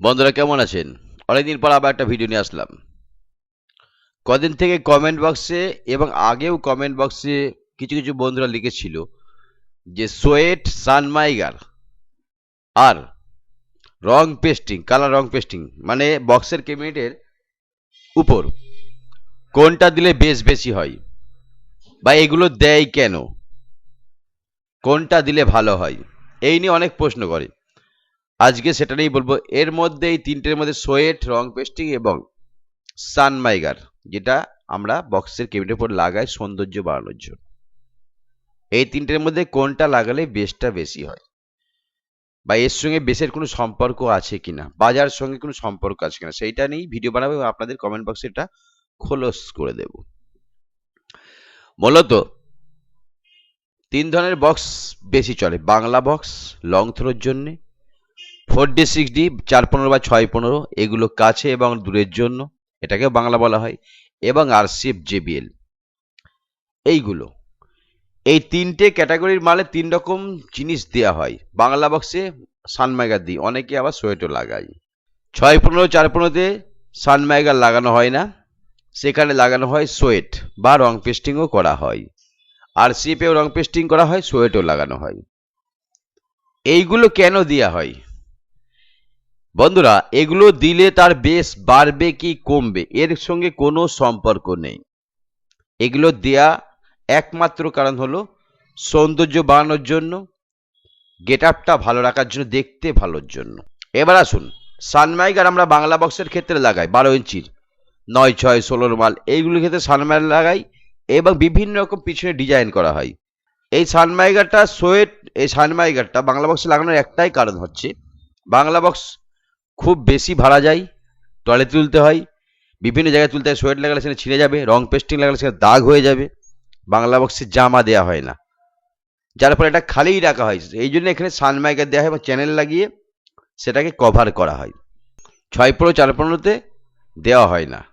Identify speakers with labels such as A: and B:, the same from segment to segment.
A: বন্ধুরা, কেমন আছেন? অনেকদিন পর আবার একটা ভিডিও নিয়ে আসলাম। কদিন থেকে কমেন্ট বক্সে এবং আগেও কমেন্ট বক্সে কিছু কিছু বন্ধুরা লিখেছিল যে সোয়েট সানমাইগার আর রং পেস্টিং কালার রং পেস্টিং মানে বক্সের কেবিনেটের উপর কোনটা দিলে বেশ বেশি হয় বা এগুলো দেয় কেন? কোনটা দিলে ভালো হয়? এই নিয়ে অনেক প্রশ্ন করে। আজকে সেটা নিয়েই বলব। এর মধ্যে এই তিনটের মধ্যে সোয়েট, রং পেস্টিং এবং সানমাইগার, যেটা আমরা বক্সের কেবিনের উপর লাগাই সৌন্দর্য বাড়ানোর জন্য। এই তিনটের মধ্যে কোনটা লাগালে বেশটা বেশি হয়? বা এর সঙ্গে বেশের কোনো সম্পর্ক আছে কিনা? বাজার সঙ্গে কোনো সম্পর্ক আছে কিনা? সেইটা নিয়েই ভিডিও বানাবো এবং আপনাদের কমেন্ট বক্সে এটা খোলস করে দেব। মূলত তিন ধরনের বক্স বেশি চলে। বাংলা বক্স লং থ্রোর জন্যে ফোর ডি, সিক্স ডি, চার পনেরো বা ছয় পনেরো, এগুলো কাছে এবং দূরের জন্য এটাকে বাংলা বলা হয়, এবং আরসিএফ, জেবিএল। এইগুলো। এই তিনটে ক্যাটাগরির মালে তিন রকম জিনিস দেওয়া হয়। বাংলা বক্সে সানমাইগার দিই, অনেকে আবার সোয়েটও লাগায় ছয় পনেরো, চার পনেরোতে সানমাইগার লাগানো হয় না, সেখানে লাগানো হয় সোয়েট বা রং পেস্টিংও করা হয়। আর সিপেও রং পেস্টিং করা হয়, সোয়েটও লাগানো হয়। এইগুলো কেন দেওয়া হয়? বন্ধুরা, এগুলো দিলে তার বেশ বাড়বে কি কমবে, এর সঙ্গে কোনো সম্পর্ক নেই। এগুলো দেয়া একমাত্র কারণ হলো সৌন্দর্য বাড়ানোর জন্য গেট আপটা ভালো রাখার জন্য, দেখতে ভালোর জন্য। এবার আসুন সানমাইগার আমরা বাংলা বক্সের ক্ষেত্রে লাগাই, বারো ইঞ্চির, নয়, ছয়, ষোলোর মাল, এইগুলোর ক্ষেত্রে সানমাইগার লাগাই এবং বিভিন্ন রকম পিছনে ডিজাইন করা হয়। এই সানমাইগারটা সোয়েট, এই সানমাইগারটা বাংলা বক্সে লাগানোর একটাই কারণ হচ্ছে, বাংলা বক্স খুব বেশি ভাড়া যায় টয়লেট তুলতে হয়, বিভিন্ন জায়গায় তুলতে হয়, সোয়েট লাগালে সেখানে ছিঁড়ে যাবে, রং পেস্টিং লাগালে সেখানে দাগ হয়ে যাবে, বাংলা বক্সে জামা দেওয়া হয় না। যার ফলে এটা খালিই রাখা হয়। এই জন্য এখানে সানমাইকার দেওয়া হয় এবং চ্যানেল লাগিয়ে সেটাকে কভার করা হয়। ছয় পনেরো চার পনেরোতে দেওয়া হয় না।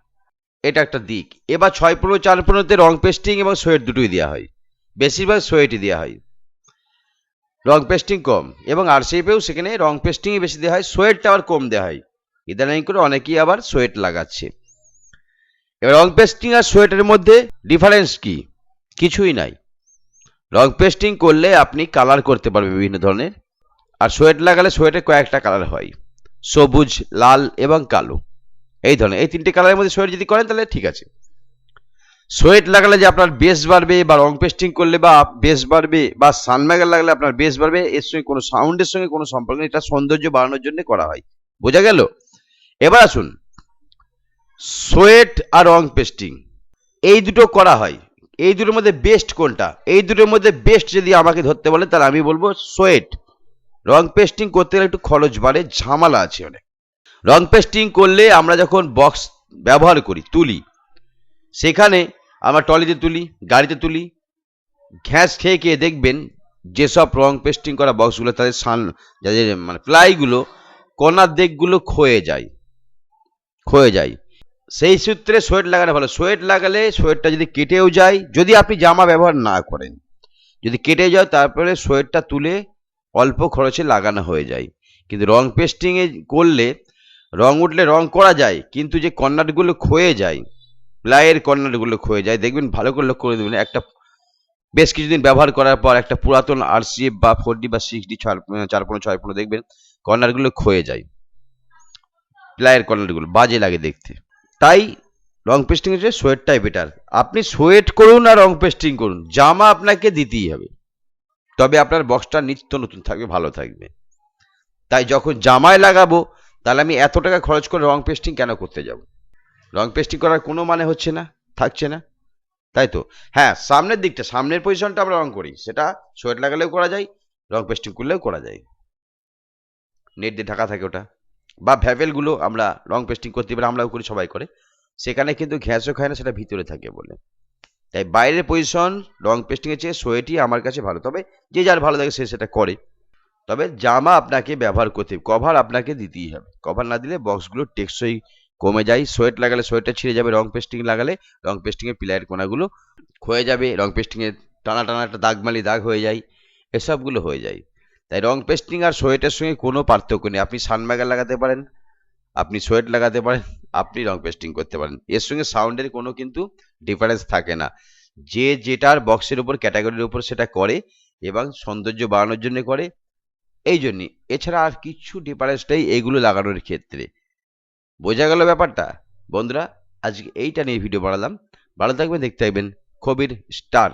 A: এটা একটা দিক। এবার ছয় পনেরো চার পনেরোতে রং পেস্টিং এবং সোয়েট দুটোই দেওয়া হয়। বেশিরভাগ সোয়েটই দেওয়া হয়। রং পেস্টিং কম, এবং আর শেপেও সেখানে রং পেস্টিংই বেশি দেওয়া হয়, সোয়েটটা আবার কম দেওয়া হয়। ইদানিং করে অনেকেই আবার সোয়েট লাগাচ্ছে। এবার রং পেস্টিং আর সোয়েটের মধ্যে ডিফারেন্স কি? কিছুই নাই। রং পেস্টিং করলে আপনি কালার করতে পারবেন বিভিন্ন ধরনের, আর সোয়েট লাগালে সোয়েটের কয়েকটা কালার হয়, সবুজ, লাল এবং কালো। এই ধরনের, এই তিনটে কালারের মধ্যে সোয়েট যদি করেন তাহলে ঠিক আছে। সোয়েট লাগালে যে আপনার বেস বাড়বে বা রং পেস্টিং করলে বা বেস বাড়বে বা সানম্যাগার লাগলে আপনার বেস বাড়বে, এর সঙ্গে কোনো সাউন্ডের সঙ্গে কোনো সম্পর্ক নেই। এটা সৌন্দর্য বাড়ানোর জন্য করা হয়। বোঝা গেল? এবার আসুন। সোয়েট আর রং পেস্টিং এই দুটো করা হয়। এই দুটোর মধ্যে বেস্ট কোনটা? এই দুটোর মধ্যে বেস্ট যদি আমাকে ধরতে বলে, তাহলে আমি বলব সোয়েট। রং পেস্টিং করতে গেলে একটু খরচ বাড়ে, ঝামেলা আছে অনেক। রং পেস্টিং করলে আমরা যখন বক্স ব্যবহার করি, তুলি সেখানে আমরা টলিতে তুলি, গাড়িতে তুলি, ঘ্যাস খেয়ে খেয়ে দেখবেন যেসব রং পেস্টিং করা বক্সগুলো তাদের সান, যাদের মানে প্লাইগুলো কর্নার দিকগুলো ক্ষয়ে যায় ক্ষয়ে যায়। সেই সূত্রে সোয়েট লাগানো ভালো। সোয়েট লাগালে সোয়েটটা যদি কেটেও যায়, যদি আপনি জামা ব্যবহার না করেন, যদি কেটে যায়, তারপরে সোয়েটটা তুলে অল্প খরচে লাগানো হয়ে যায়। কিন্তু রং পেস্টিংয়ে করলে, রং উঠলে রং করা যায়, কিন্তু যে কর্নারগুলো ক্ষয়ে যায় প্লাইয়ের কর্নারগুলো ক্ষয়ে যায়। দেখবেন ভালো করে লক্ষ্য করে দেবেন একটা বেশ কিছুদিন ব্যবহার করার পর একটা পুরাতন আর আরসিএফ বা ফোর ডি বা সিক্স ডি চার পনেরো ছয় পনেরো দেখবেন কর্নারগুলো ক্ষয়ে যায়। প্লাইয়ের কর্নারগুলো বাজে লাগে দেখতে। তাই রং পেস্টিং হচ্ছে সোয়েটটাই বেটার আপনি সোয়েট করুন আর রং পেস্টিং করুন, জামা আপনাকে দিতেই হবে। তবে আপনার বক্সটা নিত্য নতুন থাকবে, ভালো থাকবে। তাই যখন জামায় লাগাবো, তাহলে আমি এত টাকা খরচ করে রং পেস্টিং কেন করতে যাব? রং পেস্টিং করার কোনো মানে হচ্ছে না, থাকছে না। তাই তো? হ্যাঁ সামনের দিকটা, সামনের পজিশনটা আমরা রং করি। সেটা সোয়েট লাগালেও করা যায়, রং পেস্টিং করলেও করা যায়। নেট দিয়ে ঢাকা থাকে ওটা। বা ভ্যাভেলগুলো আমরা রং পেস্টিং করতে পারি, আমরাও করি, সবাই করে। সেখানে কিন্তু ঘ্যাসও খায় না, সেটা ভিতরে থাকে বলে। তাই বাইরের পজিশন রং পেস্টিংয়ের চেয়ে সোয়েটই আমার কাছে ভালো। তবে যে যার ভালো লাগে সে সেটা করে। তবে জামা আপনাকে ব্যবহার করতে কভার আপনাকে দিতেই হবে। কভার না দিলে বক্সগুলো টেকসই কমে যায় সোয়েট লাগালে সোয়েটটা ছিঁড়ে যাবে, রং পেস্টিং লাগালে রং পেস্টিংয়ের পিলাইয়ের কোনাগুলো ক্ষয়ে যাবে, রং পেস্টিংয়ের টানা টানা একটা দাগমালি দাগ হয়ে যায়, এসবগুলো হয়ে যায়। তাই রং পেস্টিং আর সোয়েটের সঙ্গে কোনো পার্থক্য নেই। আপনি সানম্যাগার লাগাতে পারেন, আপনি সোয়েট লাগাতে পারেন, আপনি রং পেস্টিং করতে পারেন। এর সঙ্গে সাউন্ডের কোনো কিন্তু ডিফারেন্স থাকে না। যে যেটার বক্সের উপর ক্যাটাগরির উপর সেটা করে এবং সৌন্দর্য বাড়ানোর জন্য করে এই জন্যে এছাড়া আর কিছু ডিফারেন্স নেই এইগুলো লাগানোর ক্ষেত্রে। বোঝা গেল ব্যাপারটা। বন্ধুরা, আজকে এইটা নিয়ে ভিডিও বানালাম। ভালো থাকবেন, দেখতে থাকবেন। কবির স্টার।